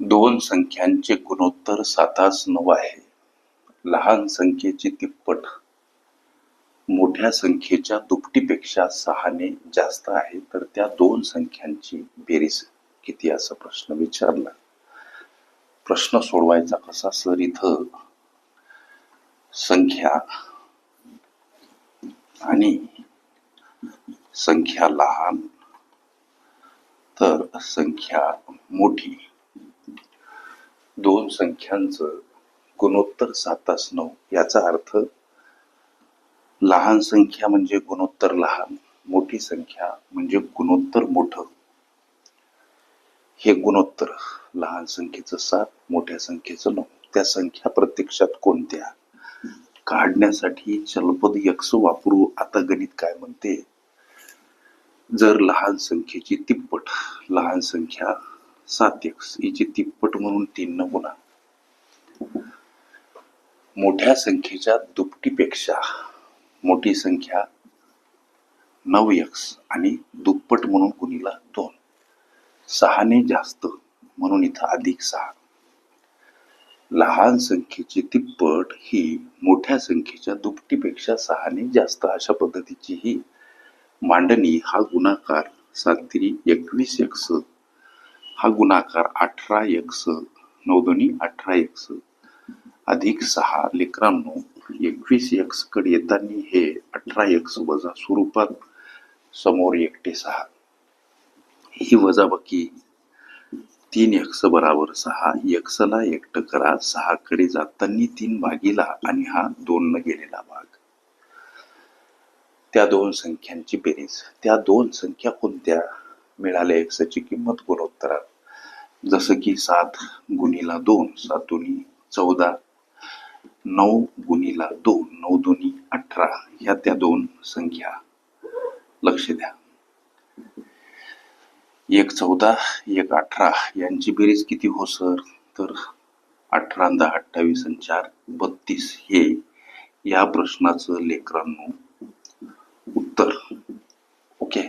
दोन संख्यांचे गुणोत्तर सातास नऊ आहे. लहान संख्येची तिप्पट. मोठ्या संख्येच्या दुपटीपेक्षा सहाने जास्त आहे तर त्या दोन संख्यांची बेरीज किती? असा प्रश्न विचारला. प्रश्न सोडवायचा कसा सर इथं? संख्या आणि संख्या लहान. तर संख्या मोठी. दोन संख्यांचं गुणोत्तर सातास नऊ याचा अर्थ लहान संख्या म्हणजे गुणोत्तर लहान मोठी संख्या म्हणजे गुणोत्तर मोठ. हे गुणोत्तर लहान संख्येचं सात मोठ्या संख्येचं नऊ. त्या संख्या प्रत्यक्षात कोणत्या? काढण्यासाठी चलपद यक्ष वापरू आता गणित काय म्हणते? जर लहान संख्येची तिप्पट लहान संख्या सात एक्स हिची तिप्पट म्हणून तीन न गुणा. मोठ्या संख्येच्या दुपटीपेक्षा मोठी संख्या नऊ एक्स आणि दुप्पट म्हणून गुणीला दोन. सहाने जास्त म्हणून इथं अधिक सहा. लहान संख्येची तिप्पट ही मोठ्या संख्येच्या दुपटीपेक्षा सहाने जास्त अशा पद्धतीची ही मांडणी हा गुणाकार सातरी एकवीस एक्स हा गुणाकार अठरा एक्स नऊ दोन्ही अठरा एक्स अधिक सहा लेकरांनो एकवीस एक्सकडे येताना हे अठरा एक्स वजा स्वरूपात समोर एकटे सहा. ही वजाबाकी तीन एक्स बराबर सहा एक्सला एकटं करा सहा कडे जाताना तीन भागीला आणि हा दोन न गेलेला भाग. त्या दोन संख्यांची बेरीज त्या दोन संख्या कोणत्या? मिळाल्या एक्सची किंमत गुणोत्तरात. जसं की सात गुणीला दोन सात दोन्ही चौदा नऊ गुणीला दोन नऊ दोन्ही अठरा ह्या त्या दोन संख्या. लक्ष द्या. एक चौदा एक अठरा यांची बेरीज किती हो सर? तर अठरा दहा अठ्ठावीस आणि चार बत्तीस. हे या प्रश्नाचं लेकरांनो उत्तर ओके